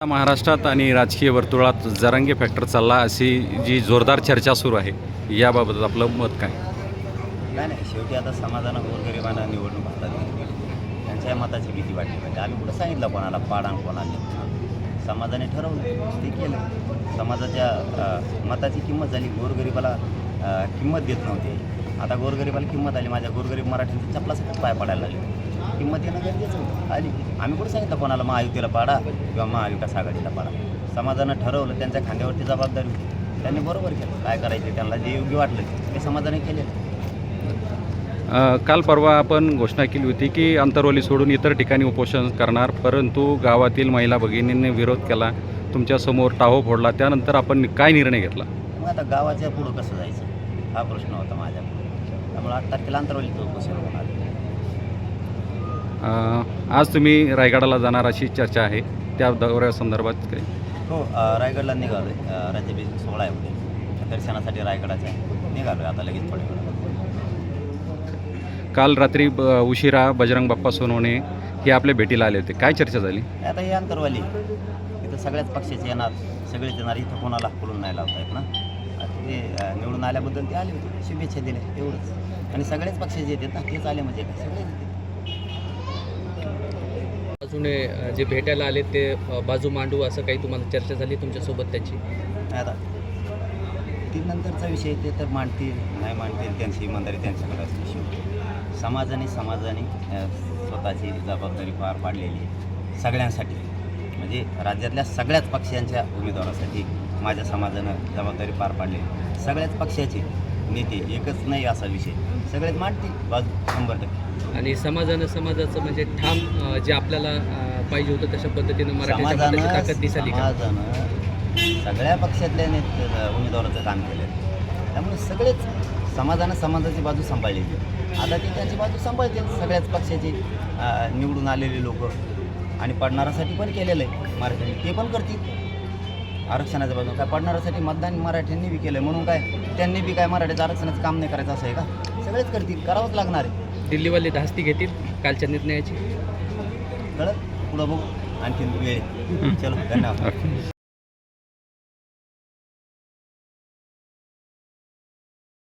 महाराष्ट्रात आणि राजकीय वर्तुळात जरांगे फॅक्टर चालला अशी जी जोरदार चर्चा सुरू आहे याबाबत आपलं मत काय? नाही नाही शेवटी आता समाजानं गोरगरिबांना निवडणूक हातात त्यांच्या मताची भीती वाटली पाहिजे. आम्ही कुठं सांगितलं कोणाला पाडा कोणाला समाजाने ठरवलं ते केलं. समाजाच्या मताची किंमत झाली. गोरगरिबाला किंमत देत नव्हते. आता गोरगरिबाला किंमत आली. माझ्या गोरगरीब मराठ्यांच्या चपलासाठी पाय पडायला लागले. किंमत येणं गरजेचं होतं. आली. आम्ही कुठं सांगितलं कोणाला महायुतीला पाडा किंवा महाविकास आघाडीला पाडा? समाजानं ठरवलं त्यांच्या खांद्यावरती जबाबदारी होती. त्यांनी बरोबर केलं. काय करायचे? त्यांना जे योग्य वाटलं ते समाजाने केलेलं. काल परवा आपण घोषणा केली होती की अंतरवली सोडून इतर ठिकाणी उपोषण करणार परंतु गावातील महिला भगिनींनी विरोध केला तुमच्यासमोर टाहो फोडला त्यानंतर आपण काय निर्णय घेतला? मग आता गावाच्या पुढं कसं जायचं? हा प्रश्न होता माझ्या त्यामुळे आठ तारखेला अंतरवली चौकशी होणार. आज तुम्ही रायगडाला जाणार अशी चर्चा आहे. त्या दौऱ्यासंदर्भात काय हो रायगडला निघालो आहे राज्याभिषेक सोहळा आहे उद्या. दर्शनासाठी रायगडाचा आहे निघालो आता लगेच थोड्या वेळात. काल रात्री ब उशिरा बजरंग बाप्पा सोनवणे हे आपल्या भेटीला आले होते. काय चर्चा झाली? आता हे अंतरवाली. इथं सगळ्याच पक्षाचे येणार सगळेच येणार. इथं कोणाला बोलून नाही लावता येत ना. ते निवडून आल्याबद्दल ते आले होते. शुभेच्छा दिल्या एवढंच. आणि सगळेच पक्षाचे येतात ना तेच आले म्हणजे सगळेच येतात अजून जे भेटायला आले ते बाजू मांडू असं काही तुम्हाला चर्चा झाली तुमच्यासोबत त्याची? आता. ती नंतरचा विषय ते तर मांडतील नाही मांडतील त्यांची इमानदारी त्यांच्याकडे असते समाजाने समाजाने स्वतःची जबाबदारी पार पाडलेली आहे सगळ्यांसाठी. म्हणजे राज्यातल्या सगळ्याच पक्षांच्या उमेदवारासाठी माझ्या समाजानं जबाबदारी पार पाडली सगळ्याच पक्षाची. नेते एकच नाही असा विषय. सगळेच मांडतील बाजू शंभर टक्के. आणि समाजानं समाजाचं म्हणजे ठाम जे आपल्याला पाहिजे होतं तशा पद्धतीनं मराठी ताकद दिसाली समाजानं सगळ्या पक्षातल्या नेते उमेदवाराचं काम केलं त्यामुळे सगळेच समाजानं समाजाची बाजू सांभाळलेली आहे. आता ती त्यांची बाजू सांभाळतील सगळ्याच पक्षाची निवडून आलेले लोक. आणि पडणारासाठी पण केलेलं आहे. मराठ्यांनी ते पण करतील. आरक्षणाच्या बाजून. काय पडणारासाठी मतदान मराठ्यांनी बी केलं म्हणून काय त्यांनी बी काय मराठ्याचं आरक्षणाचं काम नाही करायचं असं आहे का? सगळेच करतील. करावंच लागणार आहे. दिल्लीवाले धास्ती घेतील कालच्या निर्णयाची. कळत पुढं बघू. आणखीन वेळ. चलो धन्यवाद.